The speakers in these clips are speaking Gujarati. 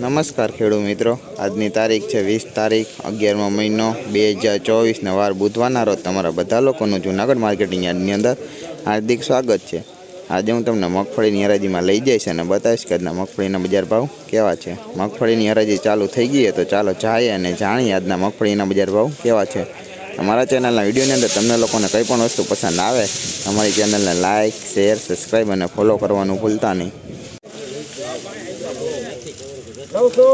નમસ્કાર ખેડૂત મિત્રો. આજની તારીખ છે વીસ તારીખ, અગિયારમો મહિનો, બે હજાર ચોવીસને વાર બુધવારના રોજ તમારા બધા લોકોનું જૂનાગઢ માર્કેટિંગ યાર્ડની અંદર હાર્દિક સ્વાગત છે. આજે હું તમને મગફળીની હરાજીમાં લઈ જઈશ અને બતાવીશ કે આજના મગફળીના બજાર ભાવ કેવા છે. મગફળીની હરાજી ચાલુ થઈ ગઈ તો ચાલો જાય અને જાણીએ આજના મગફળીના બજાર ભાવ કેવા છે. અમારા ચેનલના વિડીયોની અંદર તમને લોકોને કંઈ પણ વસ્તુ પસંદ આવે અમારી ચેનલને લાઇક શેર, સબસ્ક્રાઈબ અને ફોલો કરવાનું ભૂલતા નહીં. નવસો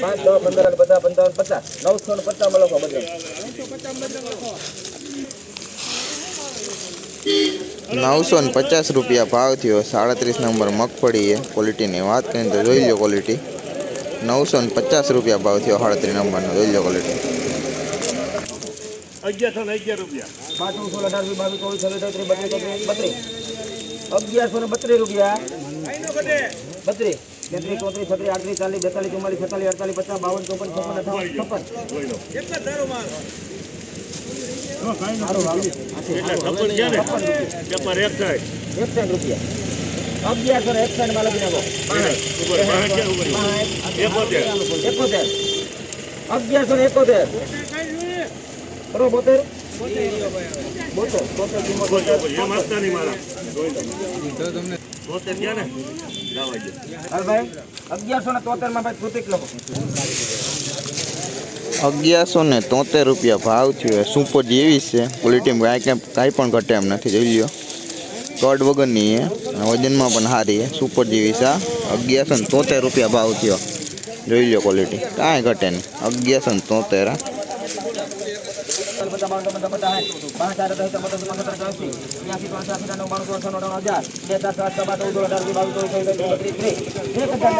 પાંચ દસ પંદર અને બધા પંચાવન પચાસ નવસો ને પચાસ લખો બધે નવસો ને પચાસ રૂપિયા ભાવ થયો સાડત્રીસ નંબર મગફળી એ ક્વોલિટીની વાત કરીને તો જોઈ લો ક્વોલિટી નવસો ને પચાસ રૂપિયા ભાવ થયો સાડત્રીસ નંબરનો જોઈ લો ક્વોલિટી અગિયારસો ને અગિયાર રૂપિયા પાંચમું સોળ અઢાર વીસ બાવીસ ચોવીસ છવ્વીસ ત્રીસ બત્રીસ ચોત્રીસ બત્રીસ અગિયારસો ને બત્રીસ રૂપિયા બત્રીસ તેત્રીસ ચોત્રીસ છત્રીસ આડત્રીસ ચાલીસ બેતાલીસ ચુમ્માલીસ છેતાલીસ અડતાલીસ પચાસ બાવન ચોપન છપ્પન અઠાવન છપ્પન રૂપિયા અગિયારસો ને એકસાઠમાં અગિયારસો ને એકોતેર બોતેર. બોલો, બોલો. એમ આપતા નહીં મારા જોઈ લો. તોતેર ગયા ને લાવા દે. હાલ ભાઈ અગિયારસો ને તોતેરમાં ભાઈ કૃતિક લખો અગિયારસો ને તોતેર રૂપિયા ભાવ થયો સુપર જેવી છે ક્વોલિટીમાં કાંઈ કાંઈ કાંઈ પણ ઘટે એમ નથી જોઈ લ્યો કડ વગરની છે અને વજનમાં પણ સારી છે સુપર જેવી છે આ. અગિયારસો ને તોતેર રૂપિયા ભાવ થયો જોઈ લો ક્વોલિટી કાંઈ ઘટે નહીં અગિયારસો ને તોતેર, હા. બધા બાવન બધા બધા પાંચ ચાર દસ પચાસ પંદર ચોસી બ્યાસી પાંચ સાત નવ બાણું ચોસો નવ હજાર બે સાત સાત બાર ચૌદ અઢાર વીસ બાવીસ ચોવીસ ચોવીસ બત્રીસ ત્રીસ એક હજાર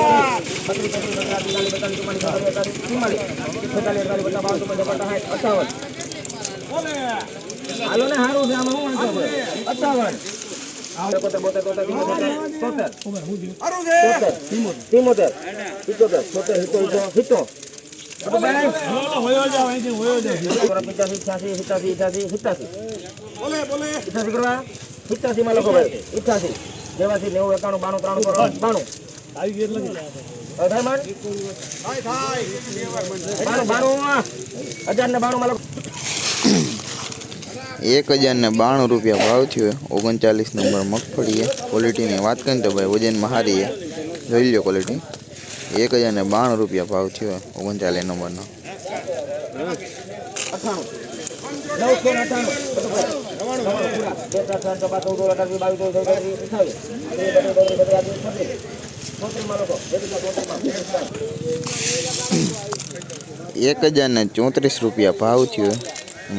બત્રીસ ત્રીસ બત્રીસ બેતાલીસ બેતાલીસ ચુમ્માલીસ અડતાલીસ ચુમ્માલીસ છેતાલીસ અડતાલીસ બાવન ચોપન છપ્પન સાઠ અઠાવન હાલો ને સારું છે આમાં શું વાંધો અઠાવન એકોતેર બોતેર તોતેર ચુમ્મોતેર તોતેર તોતેર તિમોતેર સિત્તોતેર એક હજાર ને બાણું રૂપિયા ભાવ થયો. ઓગણચાલીસ નંબર મગફળી ક્વોલિટીની વાત કરીને તો ભાઈ વજન મહારી જોઈ લો ક્વોલિટી એક હજાર ને બાણું રૂપિયા ભાવ થયો ઓગણચાલીસ નંબરનો. એક હજાર ને ચોત્રીસ રૂપિયા ભાવ થયો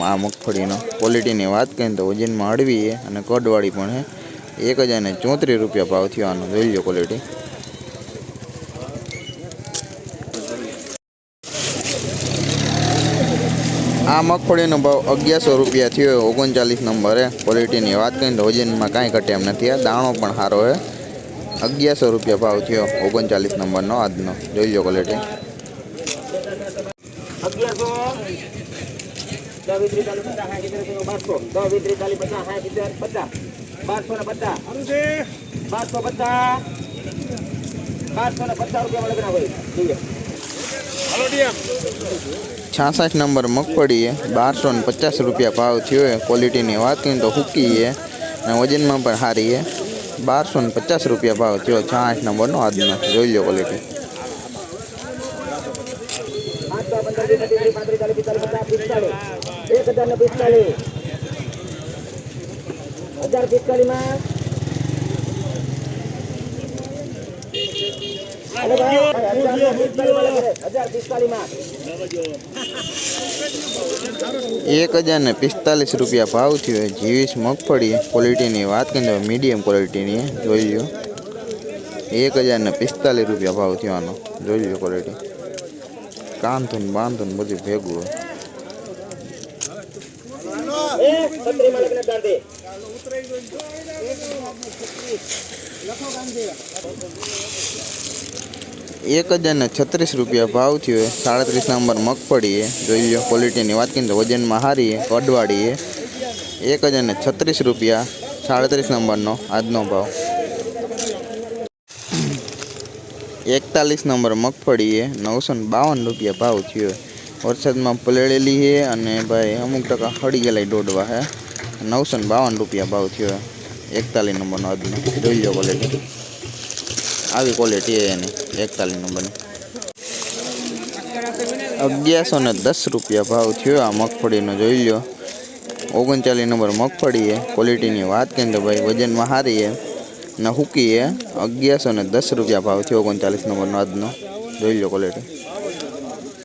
આ મગફળીનો. ક્વોલિટીની વાત કરીને તો વજનમાં હળવી અને કડવાળી પણ હે એક હજાર ને ચોત્રીસ રૂપિયા ભાવ થયો આનો જોઈ લો ક્વોલિટી આ મગફળીનો ભાવ અગિયારસો રૂપિયા થયો ઓગણચાલીસ નંબરે. ક્વોલિટીની વાત કરીને તો વજનમાં કાંઈ ઘટે એમ નથી આ દાણો પણ સારો છે. અગિયારસો રૂપિયા ભાવ થયો ઓગણચાલીસ નંબરનો આજનો. જોઈ લો ક્વોલિટી બારસો ને પચાસ રૂપિયા જોઈએ. છાસઠ નંબર મગફળી છે બારસો ને પચાસ રૂપિયા ભાવ થયો છે. ક્વોલિટીની વાત કરીને તો હુકી છે અને વજનમાં પણ સારી છે બારસો ને પચાસ રૂપિયા ભાવ થયો. છાસઠ નંબરનો આજનો. જોઈ લો ક્વોલિટી પાંચ દસ પંદર વીસ પચીસ ત્રીસ પાંત્રીસ ચાલીસ પિસ્તાલીસ પચાસ પિસ્તાલીસ એક હજાર ને પિસ્તાલીસ. હજાર પિસ્તાલીસમાં અરે ભાઈ, હજાર ને એક હજાર ને પિસ્તાલીસ રૂપિયા ભાવ થયો. જીવીસ મગફળી ક્વોલિટીની વાત કરીને તો મીડિયમ ક્વોલિટીની જોઈ લો એક હજાર ને પિસ્તાલીસ રૂપિયા ભાવ થયો આનો જોઈ લો ક્વોલિટી કાંધુન બાંધુન બધું ભેગું હોય એક હજાર ને છત્રીસ રૂપિયા ભાવ થયો સાડત્રીસ નંબર મગફળી જોઈ લો ક્વોલિટીની વાત કરીએ તો વજનમાં હારીએ, અડવાડીએ. એક હજાર ને છત્રીસ રૂપિયા સાડત્રીસ નંબરનો આજનો ભાવ. એકતાલીસ નંબર મગફળીએ નવસો બાવન રૂપિયા ભાવ થયો વરસાદમાં પલળેલી છે અને ભાઈ અમુક ટકા હળી ગયેલા દોડવા હે. નવસો બાવન રૂપિયા ભાવ થયો એકતાલીસ નંબરનો આવી જોઈ લો ક્વોલિટી આવી ક્વોલિટી એની, એકતાલીસ નંબરની. અગિયારસો ને દસ રૂપિયા ભાવ થયો આ મગફળીનો, જોઈ લો. ઓગણચાલીસ નંબર મગફળી એ ક્વોલિટીની વાત કેમ તો ભાઈ, વજનમાં સારી છે ને હુકી એ, અગિયારસો ને દસ રૂપિયા ભાવ થયો ઓગણચાલીસ નંબરનો આજનો જોઈ લો ક્વોલિટી